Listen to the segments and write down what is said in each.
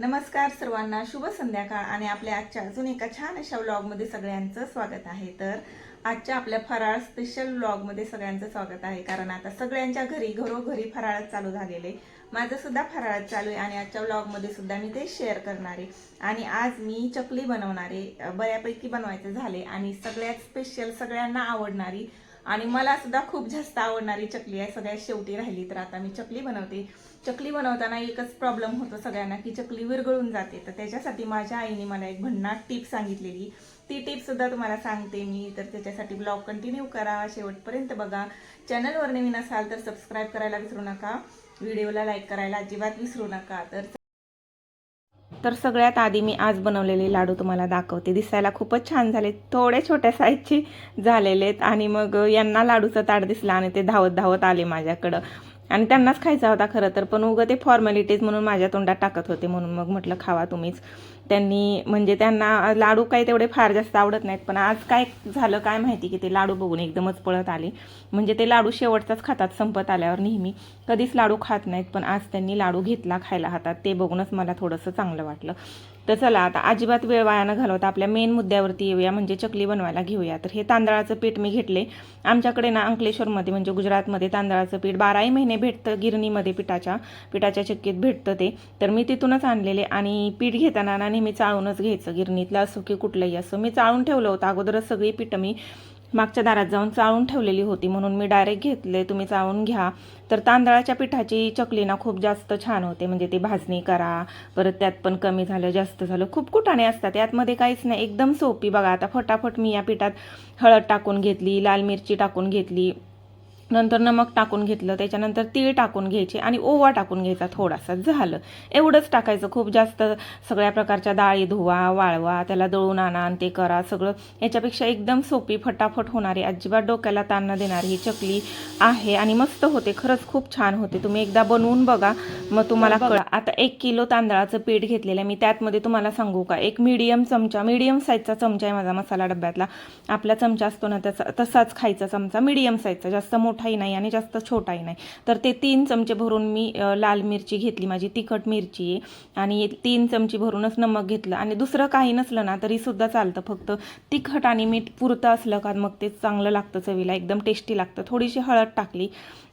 नमस्कार सर्वांना शुभ संध्याकाळ आणि आपल्या आजच्या अजून एका छान अशा व्लॉगमध्ये सगळ्यांचं स्वागत आहे. तर आजच्या आपल्या फराळ स्पेशल व्लॉगमध्ये सगळ्यांचं स्वागत आहे कारण आता सगळ्यांच्या घरी घरोघरी फराळ चालू झालेले माझं सुद्धा फराळ चालू आहे आणि आजच्या व्लॉगमध्ये सुद्धा मी ते शेअर करणार आहे. आणि आज मी चकली बनवणारे बऱ्यापैकी बनवायचे झाले आणि सगळ्यात स्पेशल सगळ्यांना आवडणारी आणि मला सुद्धा खूप जास्त आवडणारी चकली आहे. सगळ्यात शेवटी राहिली तर आता मी चकली बनवते. चकली बनवताना एकच प्रॉब्लेम होतो सगळ्यांना की चकली विरगळून जाते. तर त्याच्यासाठी माझ्या आईने मला एक भन्नाट टीप सांगितलेली. ती टिप सुद्धा तुम्हाला सांगते मी. तर त्याच्यासाठी ब्लॉग कंटिन्यू करा. शेवटपर्यंत बघा. चॅनलवर नवीन असाल तर सबस्क्राईब करायला विसरू नका. व्हिडिओला लाईक करायला अजिबात विसरू नका. तर तर सगळ्यात आधी मी आज बनवलेले लाडू तुम्हाला दाखवते. दिसायला खूपच छान झाले थोडे छोट्या साईजचे झालेले आहेत आणि मग यांना लाडूचा ताट दिसला आणि ते धावत धावत आले माझ्याकडं. आणि त्यांनाच खायचा होता खरं तर. पण उगं ते फॉर्मॅलिटीज म्हणून माझ्या तोंडात टाकत होते म्हणून मग म्हटलं खावा तुम्हीच. त्यांनी म्हणजे त्यांना लाडू काही तेवढे फार जास्त आवडत नाहीत पण आज काय झालं काय माहिती की ते लाडू बघून एकदमच पळत आले. म्हणजे ते लाडू शेवटचाच खातात संपत आल्यावर नेहमी. कधीच लाडू खात नाहीत पण आज त्यांनी लाडू घेतला खायला हातात. ते बघूनच मला थोडंसं चांगलं वाटलं. तर चला आता अजिबात वेळ वाया न घालवता आपल्या मेन मुद्द्यावरती येऊया म्हणजे चकली बनवायला घेऊया. तर हे तांदळाचं पीठ मी घेतले. आमच्याकडे ना अंकलेश्वरमध्ये म्हणजे गुजरातमध्ये तांदळाचं पीठ बाराही महिने भेटतं गिरणीमध्ये पिठाच्या पिठाच्या चक्कीत भेटतं ते. तर मी तिथूनच आणलेले आणि पीठ घेताना ना नेहमी चाळूनच घ्यायचं. गिरणीतलं असो की कुठलंही असो मी चाळून ठेवलं होतं. अगोदरच सगळी पीठं मी मागच्या दारात जाऊन चाळून ठेवलेली होती म्हणून मी डायरेक्ट घेतले. तुम्ही चाळून घ्या. तर तांदळाच्या पिठाची चकली ना खूप जास्त छान होते. म्हणजे ती भाजणी करा. परत त्यात पण कमी झालं जास्त झालं. खूप कुटाणे असतात. यातमध्ये काहीच नाही. एकदम सोपी. बघा आता फटाफट मी या पिठात हळद टाकून घेतली लाल मिरची टाकून घेतली. नंतर नमक टाकून घेतलं त्याच्यानंतर तीळ टाकून घ्यायचे आणि ओवा टाकून घ्यायचा थोडासा. झालं. एवढंच टाकायचं. खूप जास्त सगळ्या प्रकारच्या डाळी धुवा वाळवा त्याला दळून आणा आणि ते करा. सगळं याच्यापेक्षा एकदम सोपी फटाफट होणारी अजिबात डोक्याला ताण न देणारी ही चकली आहे आणि मस्त होते. खरंच खूप छान होते. तुम्ही एकदा बनवून बघा. मग तुम्हाला कळा. आता एक किलो तांदळाचं पीठ घेतलेलं आहे. मी त्यातमध्ये तुम्हाला सांगू का? एक मीडियम चमचा मीडियम साईजचा चमचा आहे माझा मसाला डब्यातला. आपला चमचा असतो ना त्याचा तसाच खायचा चमचा मीडियम साईजचा जास्त मोठाही नाही आणि जास्त छोटाही नाही. तर ते तीन चमचे भरून मी लाल मिरची घेतली माझी तिखट मिरची. आहे आणि तीन चमची भरूनच नमक घेतलं. आणि दुसरं काही नसलं ना तरीसुद्धा चालतं. फक्त तिखट आणि मीठ पुरतं असलं का मग ते चांगलं लागतं चवीला. एकदम टेस्टी लागतं. थोडीशी हळद टाकली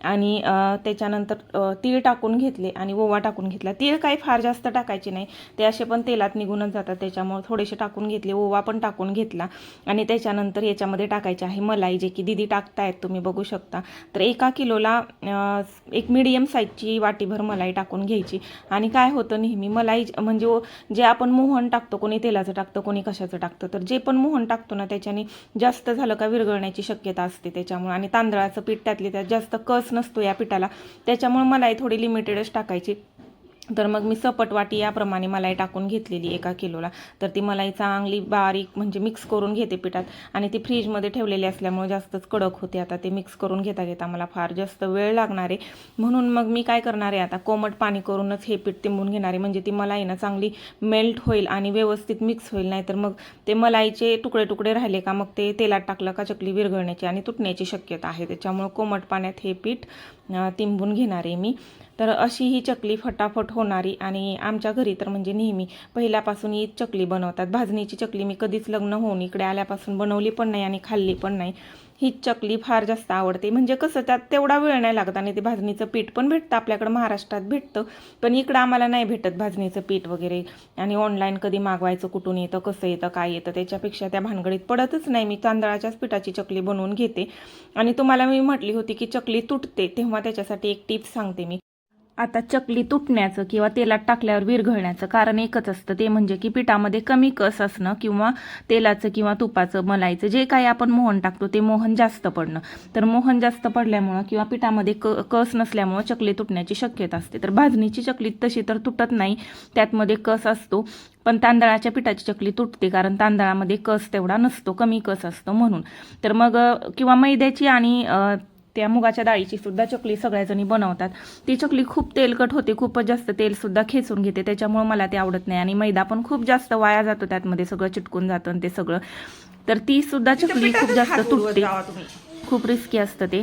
आणि त्याच्यानंतर तीळ टाकून घेतले आणि ओवा टाकून घेतला. तीळ काही फार जास्त टाकायचे नाही. ते असे पण तेलात निघूनच जातात. त्याच्यामुळे थोडेसे टाकून घेतले. ओवा पण टाकून घेतला. आणि त्याच्यानंतर याच्यामध्ये टाकायचे आहे मलाई जे की दिदी टाकतायत तुम्ही बघू शकता. तर एका किलोला एक मीडियम साईजची वाटीभर मलाई टाकून घ्यायची. आणि काय होतं नेहमी मलाई म्हणजे ओ- जे आपण मोहन टाकतो कोणी तेलाचं टाकतं कोणी कशाचं टाकतं तर जे पण मोहन टाकतो ना त्याच्याने जास्त झालं का विरघळण्याची शक्यता असते त्याच्यामुळे. आणि तांदळाचं पीठ त्यातले त्यात जास्त कस नसतो या पिठाला. त्याच्यामुळे मलाई थोडी लिमिटेडच टाकायची. तर मग मी सपट वाटी याप्रमाणे मलाई टाकून घेतलेली एका किलोला. तर ती मलाई चांगली बारीक म्हणजे मिक्स करून घेते पिठात आणि ती फ्रीजमध्ये ठेवलेली असल्यामुळे जास्तच कडक होते. आता ते मिक्स करून घेता घेता मला फार जास्त वेळ लागणार आहे. म्हणून मग मी काय करणार आहे आता? कोमट पाणी करूनच हे पीठ तिंबून घेणार आहे. म्हणजे ती मलाई ना चांगली मेल्ट होईल आणि व्यवस्थित मिक्स होईल. नाहीतर मग ते मलाईचे तुकडे तुकडे राहिले का मग ते तेलात टाकलं का चकली विरघळण्याची आणि तुटण्याची शक्यता आहे. त्याच्यामुळं कोमट पाण्यात हे पीठ तिंबून घेणार आहे मी. तर अशी ही चकली फटाफट होणारी आणि आमच्या घरी तर म्हणजे नेहमी पहिल्यापासून ही चकली बनवतात. भाजणीची चकली मी कधीच लग्न होऊन इकडे आल्यापासून बनवली पण नाही आणि खाल्ली पण नाही. ही चकली फार जास्त आवडते. म्हणजे कसं त्यात तेवढा वेळ नाही लागत आणि ते भाजणीचं पीठ पण भेटतं आपल्याकडं महाराष्ट्रात भेटतं पण इकडं आम्हाला नाही भेटत भाजणीचं पीठ वगैरे. आणि ऑनलाईन कधी मागवायचं कुठून येतं कसं येतं काय येतं त्याच्यापेक्षा त्या भानगडीत पडतच नाही. मी तांदळाच्याच पिठाची चकली बनवून घेते. आणि तुम्हाला मी म्हटली होती की चकली तुटते तेव्हा त्याच्यासाठी एक टिप सांगते मी. आता चकली तुटण्याचं किंवा तेलात टाकल्यावर विरघळण्याचं कारण एकच असतं. ते म्हणजे की पिठामध्ये कमी कस असणं किंवा तेलाचं किंवा तुपाचं मलाईचं जे काही आपण मोहन टाकतो ते मोहन जास्त पडणं. तर मोहन जास्त पडल्यामुळं किंवा पिठामध्ये क कस नसल्यामुळं चकली तुटण्याची शक्यता असते. तर भाजणीची चकली तशी तर तुटत नाही त्यातमध्ये कस असतो. पण तांदळाच्या पिठाची चकली तुटते कारण तांदळामध्ये कस तेवढा नसतो कमी कस असतो म्हणून. तर मग किंवा मैद्याची आणि त्या मुगाच्या डाळीची सुद्धा चकली सगळ्याजणी बनवतात. ती चकली खूप तेलकट होते खूपच जास्त तेल सुद्धा खेचून घेते त्याच्यामुळे मला ते आवडत नाही. आणि मैदा पण खूप जास्त वाया जातो त्यातमध्ये सगळं चिटकून जातं आणि ते सगळं. तर ती सुद्धा चकली खूप जास्त तुटते. खूप रिस्की असतं ते.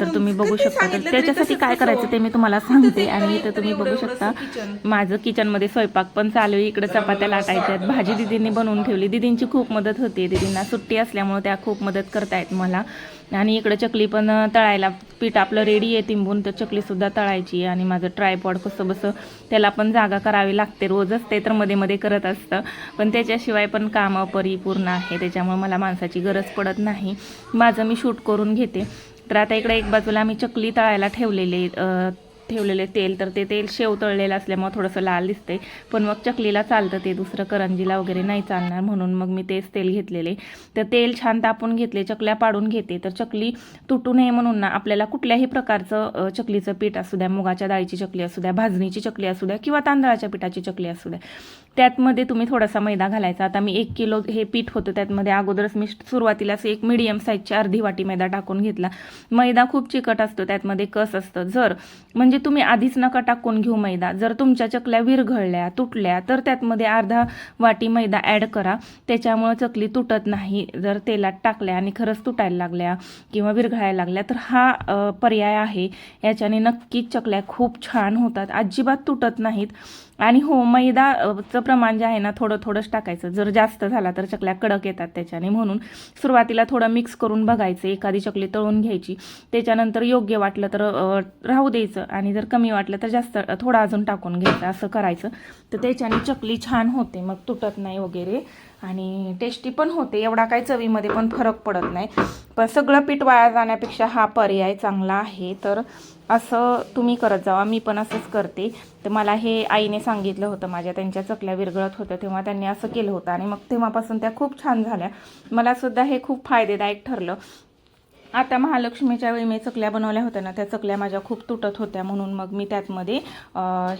तर तुम्ही बघू किती शकता. तर त्याच्यासाठी काय करायचं? ते मी तुम्हाला सांगते. आणि तर इथं तुम्ही बघू शकता. माझं किचनमध्ये स्वयंपाक पण चालू आहे. इकडे चपात्या लाटायच्या आहेत. भाजी दिदींनी बनवून ठेवली. दिदींची खूप मदत होते. दिदींना सुट्टी असल्यामुळे त्या खूप मदत करतायत मला. आणि इकडं चकली पण तळायला पीठ आपलं रेडी आहे तिंबून तर चकलीसुद्धा तळायची आणि माझं ट्रायपॉड कसं बसं त्याला पण जागा करावी लागते. रोजच ते तर मध्ये मध्ये करत असतं. पण त्याच्याशिवाय पण कामं परिपूर्ण आहे. त्याच्यामुळे मला माणसाची गरज पडत नाही. माझं मी शूट करून घेते. तर आता इकडे एक बाजूला मी चकली तळायला ठेवलेले ठेवलेले तेल तर ते तेल शेव तळलेलं असल्यामुळे थोडंसं लाल दिसतंय. पण मग चकलीला चालतं ते दुसरं करंजीला वगैरे नाही चालणार म्हणून मग मी तेच तेल घेतलेले. तर तेल छान तापून घेतले चकल्या पाडून घेते. तर चकली तुटू नये म्हणून ना आपल्याला कुठल्याही प्रकारचं चकलीचं पीठ असू द्या मुगाच्या डाळीची चकली असू द्या भाजणीची चकली असू द्या किंवा तांदळाच्या पिठाची चकली असू द्या. त्यातमध्ये तुम्ही थोडासा मैदा घालायचा. आता मी एक किलो हे पीठ होतं त्यातमध्ये अगोदरच मी सुरुवातीलाच एक मिडियम साईजची अर्धी वाटी मैदा टाकून घेतला. मैदा खूप चिकट असतो त्यातमध्ये कस असतं? जर म्हणजे तुम्ही आधीच नका टाकून घेऊ मैदा. जर तुमच्या चकल्या विरघळल्या तुटल्या तर त्यातमध्ये अर्धा वाटी मैदा ॲड करा. त्याच्यामुळं चकली तुटत नाही. जर तेलात टाकल्या आणि खरंच तुटायला लागल्या किंवा विरघळायला लागल्या तर हा पर्याय आहे. याच्याने नक्कीच चकल्या खूप छान होतात. अजिबात तुटत नाहीत. आणि हो मैदाचं प्रमाण जे आहे ना थोडं थोडंच टाकायचं. जर जास्त झाला तर चकल्या कडक येतात त्याच्याने. म्हणून सुरुवातीला थोडं मिक्स करून बघायचं एखादी चकली तळून घ्यायची. त्याच्यानंतर योग्य वाटलं तर राहू द्यायचं. आणि जर कमी वाटलं तर जास्त थोडं अजून टाकून घ्यायचं असं करायचं. तर त्याच्याने चकली छान होते. मग तुटत नाही वगैरे. आणि टेस्टी पण होते. एवढा काही चवीमध्ये पण फरक पडत नाही. पण सगळं पीठ वाया जाण्यापेक्षा हा पर्याय चांगला आहे. तर असं तुम्ही करत जावा मी पण असंच करते. तर मला हे आईने सांगितलं होतं माझ्या त्यांच्या चकल्या विरघळत होत्या तेव्हा त्यांनी असं केलं होतं. आणि मग तेव्हापासून त्या खूप छान झाल्या. मला सुद्धा हे खूप फायदेदायक ठरलं. आता महालक्ष्मीच्या वेळी मी चकल्या बनवल्या होत्या ना त्या चकल्या माझ्या खूप तुटत होत्या म्हणून मग मी त्यातमध्ये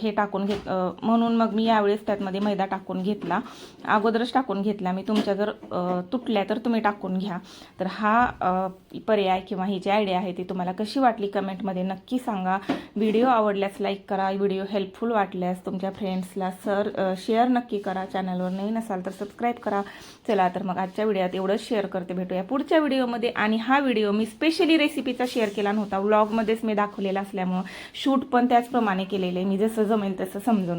हे टाकून घेत म्हणून मग मी यावेळेस त्यातमध्ये मैदा टाकून घेतला. अगोदरच टाकून घेतला मी तुमच्या जर तुटल्या तर तुम्ही टाकून घ्या. तर हा पर्याय किंवा ही जी आयडिया आहे ती तुम्हाला कशी वाटली कमेंटमध्ये नक्की सांगा. व्हिडिओ आवडल्यास लाईक करा व्हिडिओ हेल्पफुल वाटल्यास तुमच्या फ्रेंड्सला सर शेअर नक्की करा. चॅनलवर नवीन असाल तर सबस्क्राईब करा. चला तर मग आजच्या व्हिडिओत एवढंच शेअर करते भेटूया पुढच्या व्हिडिओमध्ये आणि हा व्हिडिओ मी मी स्पेशली रेसिपीचा शेअर केला नव्हता. व्लॉगमध्येच मी दाखवलेला असल्यामुळं शूट पण त्याचप्रमाणे केलेलं. आहे मी जसं जमेल तसं समजून